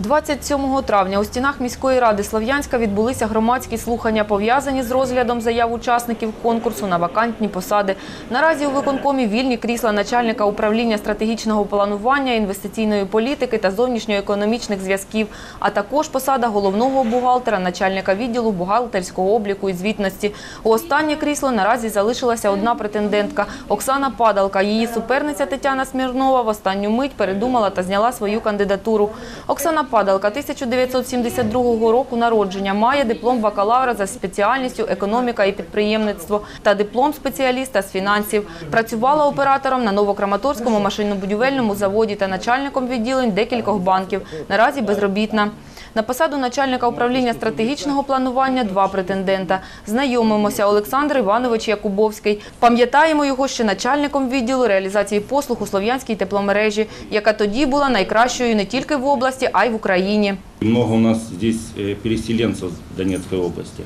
27 травня у стінах міської ради Слов'янська відбулися громадські слухання, пов'язані з розглядом заяв учасників конкурсу на вакантні посади. Наразі у виконкомі вільні крісла начальника управління стратегічного планування, інвестиційної політики та зовнішньоекономічних зв'язків, а також посада головного бухгалтера, начальника відділу бухгалтерського обліку і звітності. У останнє крісло наразі залишилася одна претендентка – Оксана Падалка. Її суперниця Тетяна Смірнова в останню мить передумала та зняла свою кандидатуру. Оксана Падалка 1972 року народження, має диплом бакалавра за спеціальністю економіка і підприємництво та диплом спеціаліста з фінансів. Працювала оператором на Новокраматорському машинобудівельному заводі та начальником відділень декількох банків. Наразі безробітна. На посаду начальника управління стратегічного планування два претендента. Знайомимося Олександр Іванович Якубовський. Пам'ятаємо його ще начальником відділу реалізації послуг у Слов'янській тепломережі, яка тоді була найкращою не тільки в області, а й в Україні. Много у нас здесь э, переселенцев в Донецкой области.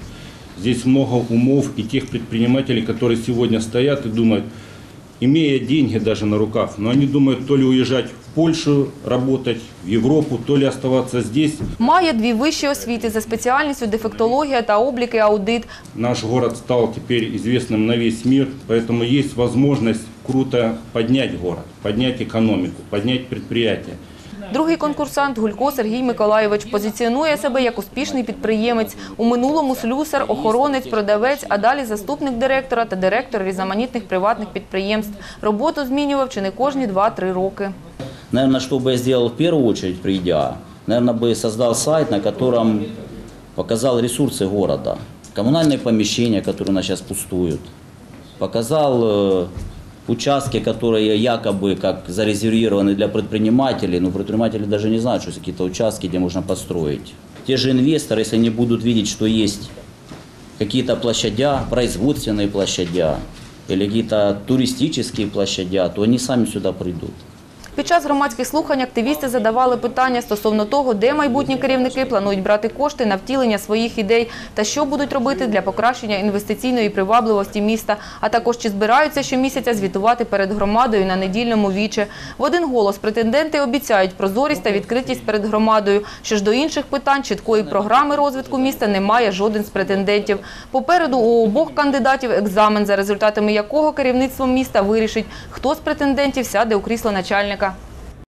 Здесь много умов и тех предпринимателей, которые сегодня стоят и думают, имея деньги даже на руках, но они думают то ли уезжать в Польшу работать, в Европу, то ли оставаться здесь. Має дві вищі освіти за спеціальністю дефектологія та облік і аудит. Наш город стал теперь известным на весь мир, поэтому есть возможность круто поднять город, поднять экономику, поднять предприятия. Другий конкурсант Гулько Сергій Миколайович позиціонує себе як успішний підприємець. У минулому слюсар, охоронець, продавець, а далі заступник директора та директор різноманітних приватних підприємств. Роботу змінював чи не кожні 2-3 роки. Наверное, что бы я сделал в первую очередь, придя, наверное, бы создал сайт, на котором показал ресурсы города, коммунальные помещения, которые у нас сейчас пустуют, показал э, участки, которые якобы как зарезервированы для предпринимателей, но предприниматели даже не знают, что есть какие-то участки, где можно построить. Те же инвесторы, если они будут видеть, что есть какие-то площадя, производственные площадя или какие-то туристические площадя, то они сами сюда придут. Під час громадських слухань активісти задавали питання стосовно того, де майбутні керівники планують брати кошти на втілення своїх ідей та що будуть робити для покращення інвестиційної привабливості міста, а також чи збираються щомісяця звітувати перед громадою на недільному віче. В один голос претенденти обіцяють прозорість та відкритість перед громадою. Що ж до інших питань, чіткої програми розвитку міста немає жоден з претендентів. Попереду у обох кандидатів екзамен, за результатами якого керівництво міста вирішить, хто з претендентів сяде у крісло начальника.